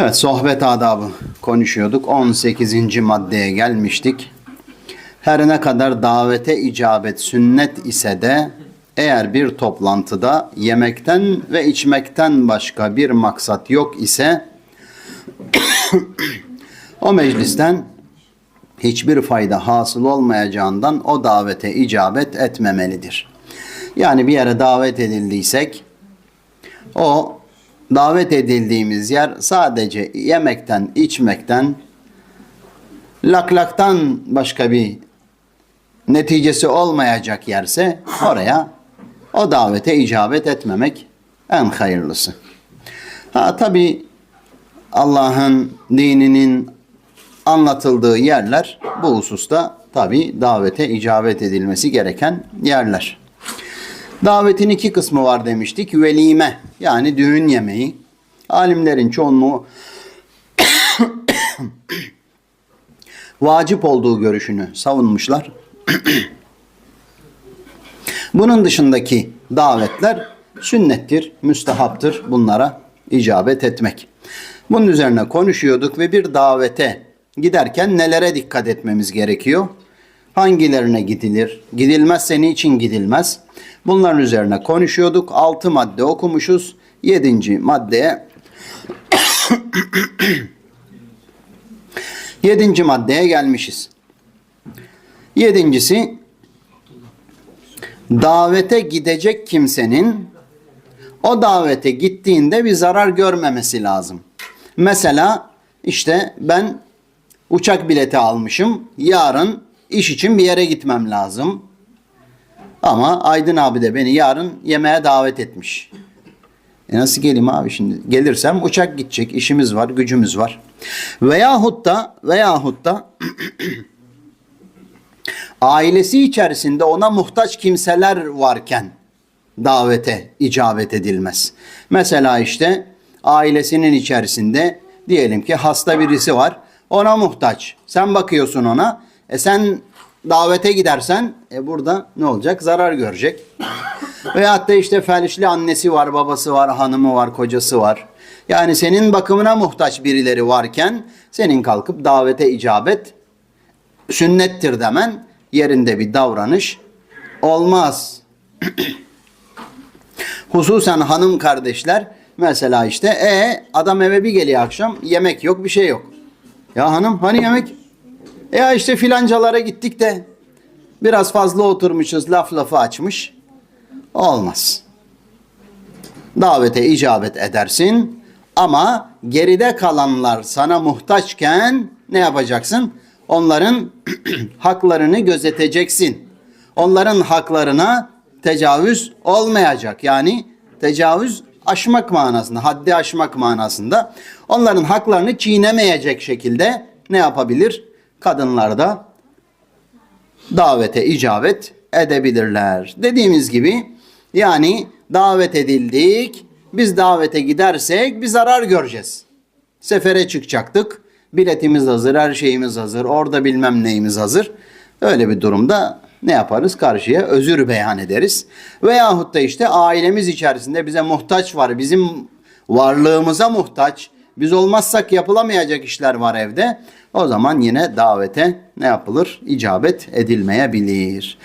Evet sohbet adabı konuşuyorduk. 18. maddeye gelmiştik. Her ne kadar davete icabet sünnet ise de eğer bir toplantıda yemekten ve içmekten başka bir maksat yok ise o meclisten hiçbir fayda hasıl olmayacağından o davete icabet etmemelidir. Yani bir yere davet edildiysek o davet edildiğimiz yer sadece yemekten, içmekten, laklaktan başka bir neticesi olmayacak yerse oraya o davete icabet etmemek en hayırlısı. Ha tabi Allah'ın dininin anlatıldığı yerler bu hususta tabi davete icabet edilmesi gereken yerler. Davetin iki kısmı var demiştik. Velime yani düğün yemeği. Alimlerin çoğunluğu vacip olduğu görüşünü savunmuşlar. Bunun dışındaki davetler sünnettir, müstehaptır bunlara icabet etmek. Bunun üzerine konuşuyorduk ve bir davete giderken nelere dikkat etmemiz gerekiyor? Hangilerine gidilir? Gidilmezse niçin gidilmez? Bunların üzerine konuşuyorduk. 6 madde okumuşuz. 7. maddeye 7. maddeye gelmişiz. Yedincisi davete gidecek kimsenin o davete gittiğinde bir zarar görmemesi lazım. Mesela işte ben uçak bileti almışım. Yarın iş için bir yere gitmem lazım. Ama Aydın abi de beni yarın yemeğe davet etmiş. E nasıl geleyim abi şimdi? Gelirsem uçak gidecek, işimiz var, gücümüz var. Veyahut da veyahut da ailesi içerisinde ona muhtaç kimseler varken davete icabet edilmez. Mesela işte ailesinin içerisinde diyelim ki hasta birisi var. Ona muhtaç. Sen bakıyorsun ona. E sen davete gidersen e burada ne olacak? Zarar görecek. Veyahut da işte felçli annesi var, babası var, hanımı var, kocası var. Yani senin bakımına muhtaç birileri varken senin kalkıp davete icabet sünnettir demen yerinde bir davranış olmaz. Hususen hanım kardeşler mesela işte e adam eve bir geliyor akşam yemek yok bir şey yok. Ya hanım hani yemek? E ya işte filancalara gittik de biraz fazla oturmuşuz laf lafı açmış. Olmaz. Davete icabet edersin ama geride kalanlar sana muhtaçken ne yapacaksın? Onların haklarını gözeteceksin. Onların haklarına tecavüz olmayacak. Yani tecavüz aşmak manasında, haddi aşmak manasında. Onların haklarını çiğnemeyecek şekilde ne yapabilir? Kadınlar da davete icabet edebilirler. Dediğimiz gibi yani davet edildik. Biz davete gidersek bir zarar göreceğiz. Sefere çıkacaktık. Biletimiz hazır, her şeyimiz hazır. Orada bilmem neyimiz hazır. Öyle bir durumda ne yaparız? Karşıya özür beyan ederiz. Veyahut da işte ailemiz içerisinde bize muhtaç var. Bizim varlığımıza muhtaç. Biz olmazsak yapılamayacak işler var evde. O zaman yine davete ne yapılır? İcabet edilmeyebilir.